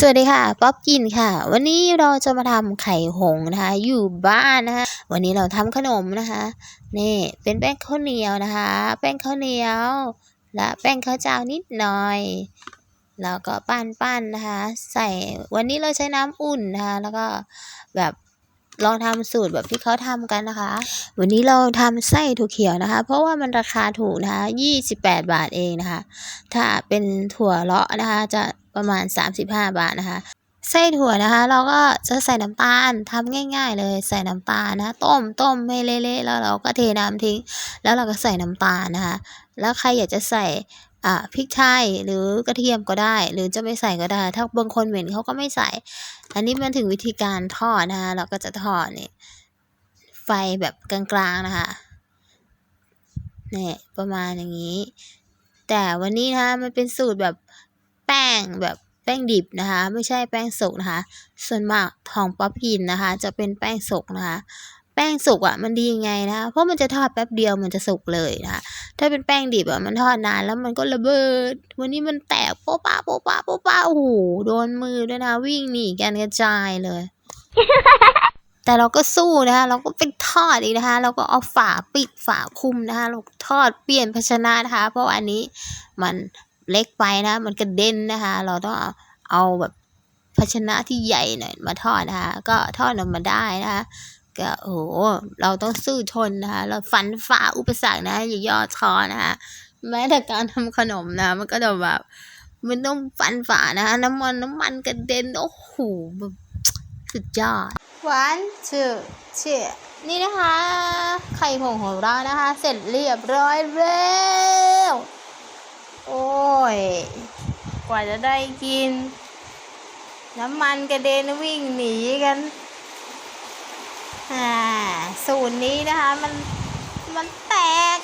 สวัสดีค่ะ ป๊อบกินค่ะ วันนี้เราจะมาทำไข่หงนะคะ อยู่บ้านนะคะ วันนี้เราทำขนมนะคะ นี่เป็นแป้งข้าวเหนียวนะคะ แป้งข้าวเหนียว และแป้งข้าวเจ้านิดหน่อย แล้วก็ปั้นๆนะคะ ใส่วันนี้เราใช้น้ำอุ่นนะคะ แล้วก็แบบ ลองทำสูตรแบบที่เขาทำกันนะคะ วันนี้เราทำไส้ถั่วเขียวนะคะ เพราะว่ามันราคาถูกนะคะ28 บาทเองนะคะ ถ้าเป็นถั่วเลาะนะคะ จะประมาณ 35 บาทนะคะไส้ถั่วนะคะ เราก็จะใส่น้ำตาลทำง่ายๆ เลยใส่น้ำตาลนะะต้มต้มให้เละๆแล้วเราก็เทน้ำทิ้ง แล้วเราก็ใส่น้ำตาลนะคะ แล้วใครอยากจะใส่ อ่าพริกไทยหรือกระเทียมก็ได้ หรือจะไม่ใส่ก็ได้ ถ้าบางคนเหม็นเขาก็ไม่ใส่ อันนี้มันถึงวิธีการทอดนะคะเราก็จะทอดนี่ไฟแบบกลางๆนะคะเนี่ยประมาณอย่างนี้ แต่วันนี้นะคะมันเป็นสูตรแบบแป้งแบบแป้งดิบนะคะ ไม่ใช่แป้งสุกนะคะ ส่วนมากของป๊อปกินนะคะ จะเป็นแป้งสุกนะคะ แป้งสุกอะมันดียังไงนะคะเพราะมันจะทอดแป๊บเดียวมันจะสุกเลยนะคะถ้าเป็นแป้งดิบอะมันทอดนานแล้วมันก็ระเบิด วันนี้มันแตกโป๊ะปะโป๊ะปะโป๊ะปะโอ้โหโดนมือด้วยนะ วิ่งหนีกันกระจายเลย แต่เราก็สู้นะคะเราก็ไปทอดอีกนะคะ เราก็เอาฝาปิดฝาคลุมนะคะเราทอดเปลี่ยนภาชนะนะคะ เพราะว่าอันนี้มันเล็กไปนะ มันกระเด็นนะคะ เราต้องเอาเอาแบบภาชนะที่ใหญ่หน่อยมาทอดนะคะ ก็ทอดออกมาได้นะคะ ก็โอ้โหเราต้องสู้ทนนะคะเราฟันฝ่าอุปสรรคนะอย่าย่อท้อนะคะแม้แต่การทำขนมนะ มันก็จะแบบมันต้องฟันฝ่านะคะน้ำมันน้ำมันกระเด็นโอ้โหแบบสุดยอด one two three นี่นะคะ ไข่ผงของเรานะคะ เสร็จเรียบร้อยแล้วโอ้ยกว่าจะได้กิน น้ำมันกระเด็นวิ่งหนีกัน อ่าสูตรนี้นะคะมันมันแตก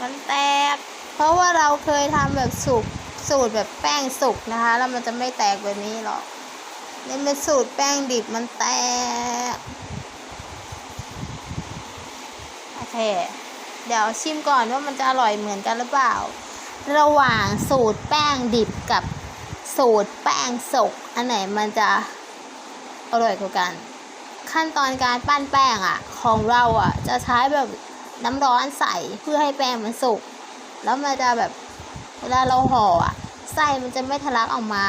มันแตก เพราะว่าเราเคยทำแบบสุกสูตรแบบแป้งสุกนะคะ แล้วมันจะไม่แตกแบบนี้หรอกนี่เป็นสูตรแป้งดิบมันแตกโอเคเดี๋ยวชิมก่อนว่ามันจะอร่อยเหมือนกันหรือเปล่า ระหว่างสูตรแป้งดิบกับสูตรแป้งสุกอันไหนมันจะ ร่อยกว่ากัน ขั้นตอนการปั้นแป้งอะ ของเราอะ จะใช้แบบน้ำร้อนใส่เพื่อให้แป้งมันสุก แล้วมันจะแบบเวลาเราห่ออะไส้มันจะไม่ทะลักออกมา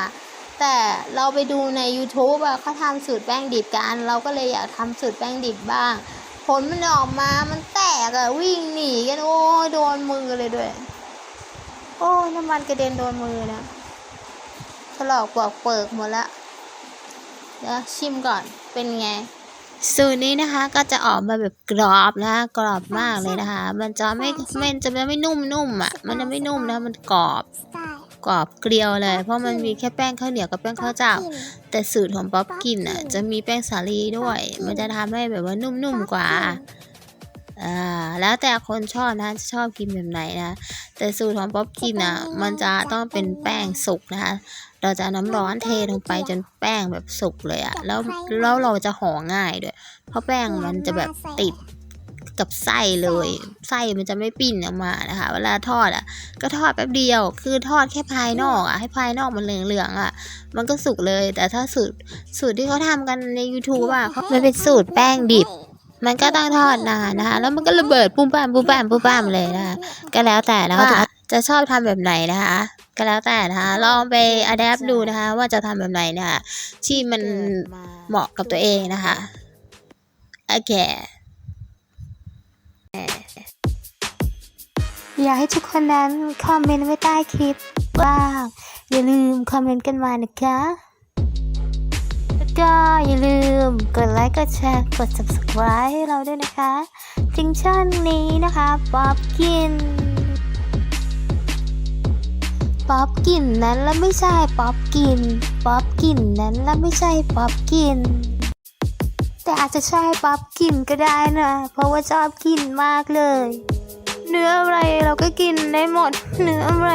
แต่เราไปดูใน YouTube อะเขาทำสูตรแป้งดิบกัน เราก็เลยอยากทำสูตรแป้งดิบบ้าง ผลมันออกมา มันแตกอะวิ่งหนีกัน โอ้โดนมือเลยด้วย โอ้น้ำมันกระเด็นโดนมือนะถลอกปอกเปิกหมดละ เดี๋ยวชิมก่อนเป็นไง สูตรนี้นะคะก็จะออกมาแบบกรอบนะคะกรอบมากเลยนะคะ มันจะไม่มันจะไม่นุ่มนุ่มๆอะมันจะไม่นุ่มนะมันกรอบกรอบเกลียวเลย เพราะมันมีแค่แป้งข้าวเหนียวกับแป้งข้าวเจ้า แต่สูตรของป๊อปกินอะจะมีแป้งสาลีด้วย มันจะทำให้แบบว่านุ่มๆกว่า อ่าแล้วแต่คนชอบนะชอบกินแบบไหนนะแต่สูตรของป๊อปกินอะมันจะต้องเป็นแป้งสุกนะคะเราจะเอาน้ำร้อนเทลงไปจนแป้งแบบสุกเลยอะแล้วแล้วเราจะห่อง่ายด้วย เพราะแป้งมันจะแบบติดกับไส้เลยไส้มันจะไม่ปิ้นออกมานะคะ เวลาทอดอะ ก็ทอดแป๊บเดียว คือทอดแค่ภายนอกอะให้ภายนอกมันเหลืองๆอะ มันก็สุกเลย แต่ถ้าสูตรสูตรที่เขาทำกันใน YouTube อะเขามันเป็นสูตรแป้งดิบ มันก็ต้องทอดนานนะคะ แล้วมันก็ระเบิดปุ้มป้ามปุ้มป้ามปุ้มป้ามเลยนะคะก็แล้วแต่นะว่าจะชอบทำแบบไหนนะคะ ก็แล้วแต่นะคะ ลองไปอัดแอปดูนะคะ ว่าจะทำแบบไหนนะคะที่มันเหมาะกับตัวเองนะคะ โอเค อยากให้ทุกคนนั้นคอมเมนต์ไว้ใต้คลิปบ้างอย่าลืมคอมเมนต์กันมานะคะแล้ว ก็อย่าลืมกดไลค์ กดแชร์ กด subscribe ให้เราด้วยนะคะถึงช่องนี้นะคะป๊อปกินป๊อปกินนั้นแล้วไม่ใช่ป๊อปกินป๊อปกินนั้นแล้วไม่ใช่ป๊อปกิน แต่อาจจะใช่ป๊อปกินก็ได้นะ เพราะว่าชอบกินมากเลย เนื้ออะไรเราก็กินได้หมด เนื้ออะไร